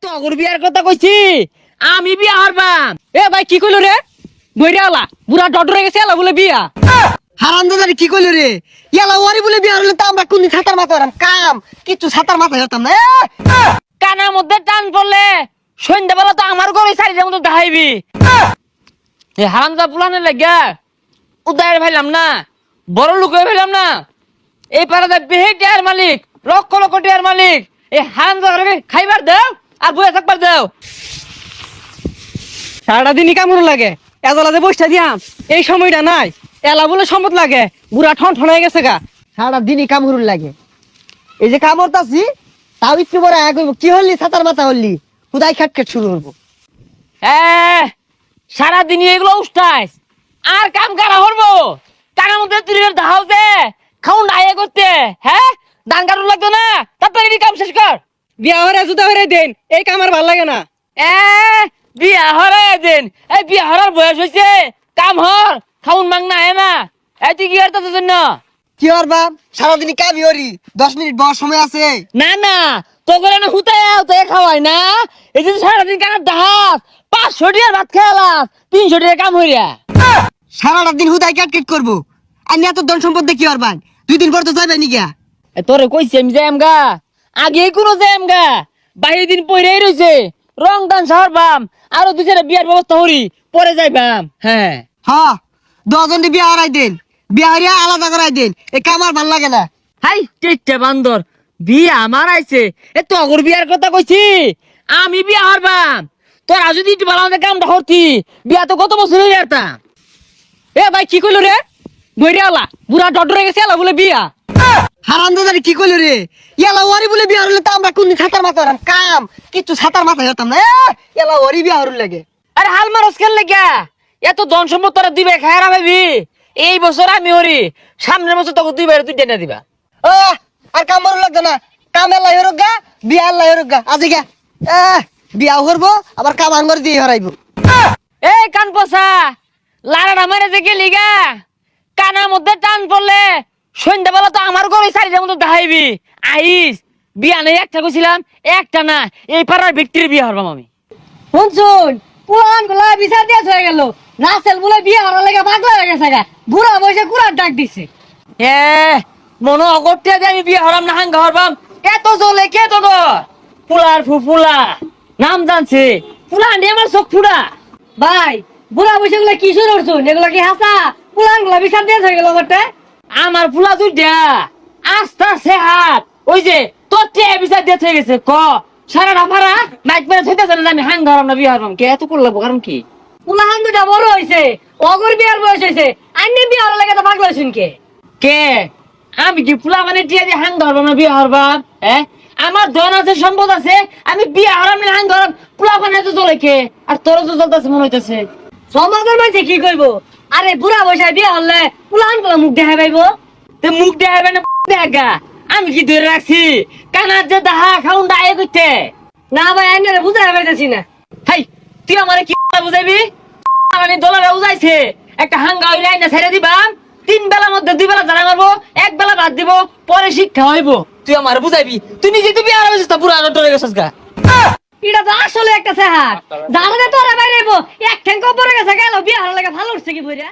তগর বিয়ার কথা কইছি? আমি বিয়া হারবাম। এ ভাই কি কইলো রে? বইরে আলা বুড়া ডডরে গেছে আলা বলে বিয়া। হারাম দাদারি কি কইলো রে? ইয়ালা ওয়ারি বলে বিয়া হলে তো আমরা কোনদিন ছাতার মাথা হরাম। কাম কিচ্ছু ছাতার মাথা হতাম না। এ, এ, কানার মধ্যে টান পড়লে সন্ধ্যাবেলা তো আমার ঘরে সারিটার মতো দেখাইবি। এই হারামজা পুলানে লাগা উদয়ের ভাইলাম না বড় লোক হয়ে ভাইলাম না। এই পাড়াতে বেহে টিয়ার মালিক লক্ষ লক্ষ টিয়ার মালিক। এই হারামজা ঘরে খাইবার দেও। আর বয়ে থাকবার দেও। সারাটা দিনই কামড় লাগে এজলাতে বসটা দিয়াম এই সময়টা নাই এলা বলে সম্পদ লাগে বুড়া ঠন ঠন হয়ে গেছে গা। সারা দিনই কাম হরুন লাগে। এই যে কাম হরতাছি তাও একটু বড় এক হইব। কি হলি ছাতার মাথা হলি? খুদাই খাটকেট শুরু করব হ্যাঁ সারাদিন এগুলো উষ্টাইস আর কাম কারা হরবো কানার মধ্যে তুই দাহাও যে খাউন আয়ে করতে হ্যাঁ? দান কারণ লাগতো না? তাড়াতাড়ি কাম শেষ কর? বিয়া হরে জুতা হরে দেন। এই কামার ভালো লাগে না। এ বিয়া হরাই দিন। এই বিয়া হরার বয়স হয়েছে কাম হর খাউন মাং না না এই তুই কি করতে জন্য? কি হর বাপ? সারাদিনই কামই হরি দশ মিনিট বড় সময় আছে। না না। তো করে না হুতায় হুতায় খাওয়াই না। এই যে সারাদিন কানার দাহাস পাঁচশো টিয়ার ভাত খেয়ালাস তিনশো টিয়ার কাম হইয়া সারাটা দিন হুদাই কাটকেট করব। আর এত ধন সম্পদ দেখি হর ভাই দুই দিন পর তো যাবে নি গিয়া। এ তোরে কইছি আমি যাইম গা আগে কোনো যাইম গা। বাহির দিন পইরাই রইছে। রং দান শহর বাম আরও দুই চারটা বিয়ার ব্যবস্থা করি পরে যাইবাম। হ্যাঁ। হ্যাঁ দশজন বিয়া হারাই দেন। বিয়া হারিয়া আলাদা করাই দেন। এই কামার ভালো লাগে না। হাই টেটে বান্দর। বিয়া আমার আইছে। এ তগর বিয়ার কথা কইছি। আমি বিয়া হারবাম। তোরা যদি একটু ভালো আমাদের কামটা হরতি বিয়া তো কত বছর হয়ে যেতাম। এ ভাই কি কইলো রে? বইরে আলা বুড়া ডডরে গেছে আলা বলে বিয়া। হারাম দাদারি কি কইলো রে? ইয়ালা ওয়ারি বলে বিয়া হলে তো আমরা কোনদিন ছাতার মাথা হরাম কাম কিচ্ছু ছাতার মাথা হতাম না। এ, ইয়ালা ওয়ারি বিয়া হরুন লাগে। আরে হাল মারস খেল লেগা এত ধন সম্পদ তোরা দিবে খায়রা ভাবি। এই বছর আমি হরি সামনের বছর তোকে দুই বাইরে তুই টেনে দিবা। ও আর কাম হরুন লাগতো না। কাম এলাই হরুক গা বিয়া এলাই হরুক গা। আজি গা। এ, বিয়া হরবো আবার কাম আঙ্গর দিয়ে হরাইবো। এই কান পচা লারাটা মারে যে গেলি গা কানার মধ্যে টান পড়লে সন্ধ্যাবেলা তো আমার ঘরে সারিটার মতো দেখাইবি। আইস বিয়া নেই একটা কইছিলাম একটা না। এই পাড়ার ব্যক্তির বিয়ে হরবাম আমি। শুনছুন পুরানগুলা বিচার দিয়া হয়ে গেল। নাসেল বলে বিয়া হওয়ার লাগে পাগলা হয়ে গেছে গা। বুড়া বসে কুড়ার ডাক দিছে। এ মনে অগত্যে যে আমি বিয়ে হরাম না হাঙ্গা হরবাম। এত জলে কে তো ফুলার ফুফুলা নাম জানছে। ফুলা নিয়ে আমার চোখ ফুলা। ভাই বুড়া বসে গুলা কি শুরু করছুন এগুলা কি হাসা? পুরানগুলা বিচার দিয়া হয়ে গেল ঘরটা আমার ফুলা দুইটা। আস্তে আস্তে হাত ওই যে তোর টিয়া বিচার দিয়ে থেকে গেছে? ক? সারা রাফারা নাইট মেরে থইতে জানে আমি হাং না কে এত করলাম কারণ কি? পুলাহান দুটা বড় হয়েছে অগর বিয়ার বয়স হয়েছে আইনে বিয়া হওয়ার লাগে তো পাগলা কে? কে? আমি কি ফুলা মানে টিয়া দিয়ে হাং ধরবাম না বিয়ে হরবাম হ্যাঁ? আমার ধন আছে সম্পদ আছে। আমি বিয়ে হরাম না হাং ফুলা মানে তো চলে কে? আর তোর তো চলতেছে মনে হইতেছে। সমাজের মাঝে কি করব আরে বুড়া বসে বিয়া হলে পুলাহানগুলা মুখ দেখা পাইব? তে মুখ দেখাবে না দেখা। আমি কি ধরে রাখছি? কানার যে দাহা খাউন ডায়ে করতে না ভাই আইনে বুঝাই পাইতেছি না। হাই তুই আমারে কি বুঝাইবি? মানে দলারে বুঝাইছে। একটা হাঙ্গা হইলে আইনা ছেড়ে দিবা। তিন বেলা মধ্যে দুই বেলা জানা মারবো এক বেলা ভাত দিব পরে শিক্ষা হইব। তুই আমার বুঝাইবি? তুই নিজে তুই বিয়ে তা পুরা ডরে গেছিস গা। এটা তো আসলে একটা সেহার তো আর বাইরে এক ঠ্যাঙ্ক পরে গেছে গেল বিয়ে হার লাগে ভালো উঠছে কি বইরা?